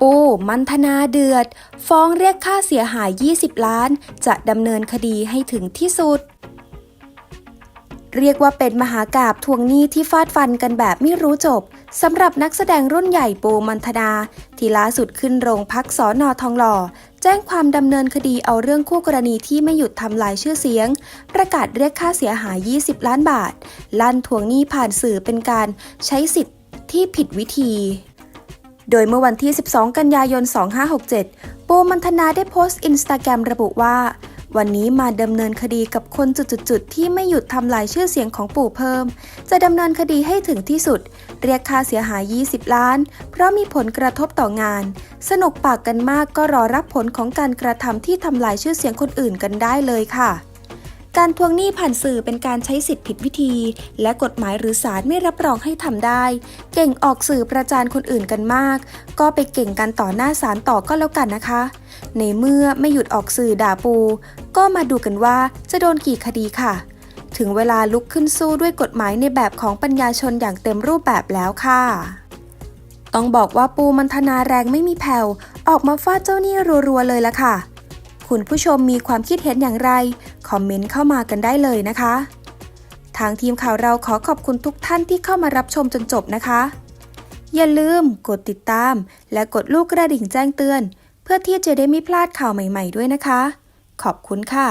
ปูมันธนาเดือด ฟ้องเรียกค่าเสียหาย 20 ล้าน จะดำเนินคดีให้ถึงที่สุด เรียกว่าเป็นมหากาบทวงหนี้ที่ฟาดฟันกันแบบไม่รู้จบสำหรับนักแสดงรุ่นใหญ่ปูมันธนา ที่ล่าสุดขึ้นโรงพักสอนอทองหล่อ แจ้งความดำเนินคดีเอาเรื่องคู่กรณีที่ไม่หยุดทำลายชื่อเสียง ประกาศเรียกค่าเสียหาย 20 ล้านบาท ลั่นทวงหนี้ผ่านสื่อเป็นการใช้สิทธิ์ที่ผิดวิธี โดยเมื่อวันที่ 12 กันยายน 2567 ปูมันธนาได้โพสต์อินสตาแกรมระบุว่า วันนี้มาดำเนินคดีกับคนจุดๆๆที่ไม่หยุดทำลายชื่อเสียงของปู่เพิ่ม จะดำเนินคดีให้ถึงที่สุด เรียกค่าเสียหาย 20 ล้าน เพราะมีผลกระทบต่องาน สนุกปากกันมากก็รอรับผลของการกระทำที่ทำลายชื่อเสียงคนอื่นกันได้เลยค่ะ การทวงหนี้ผ่านสื่อเป็นการใช้สิทธิผิดวิธี และกฎหมายหรือศาลไม่รับรองให้ทำได้ เก่งออกสื่อประจานคนอื่นกันมาก ก็ไปเก่งกันต่อหน้าศาลต่อก็แล้วกันนะคะ ในเมื่อไม่หยุดออกสื่อด่าปู ก็มาดูกันว่าจะโดนกี่คดีค่ะ ถึงเวลาลุกขึ้นสู้ด้วยกฎหมายในแบบของปัญญาชนอย่างเต็มรูปแบบแล้วค่ะต้องบอกว่าปูมันธนาแรงไม่มีแผ่วออกมาฟาดเจ้าหนี้รัวๆเลยละค่ะ คุณผู้ชมมีความคิดเห็นอย่างไร คอมเมนต์เข้ามากันได้เลยนะคะ ทางทีมข่าวเราขอขอบคุณทุกท่านที่เข้ามารับชมจนจบนะคะ อย่าลืมกดติดตาม และกดลูกกระดิ่งแจ้งเตือน เพื่อที่จะได้ไม่พลาดข่าวใหม่ ๆ ด้วยนะคะ ขอบคุณค่ะ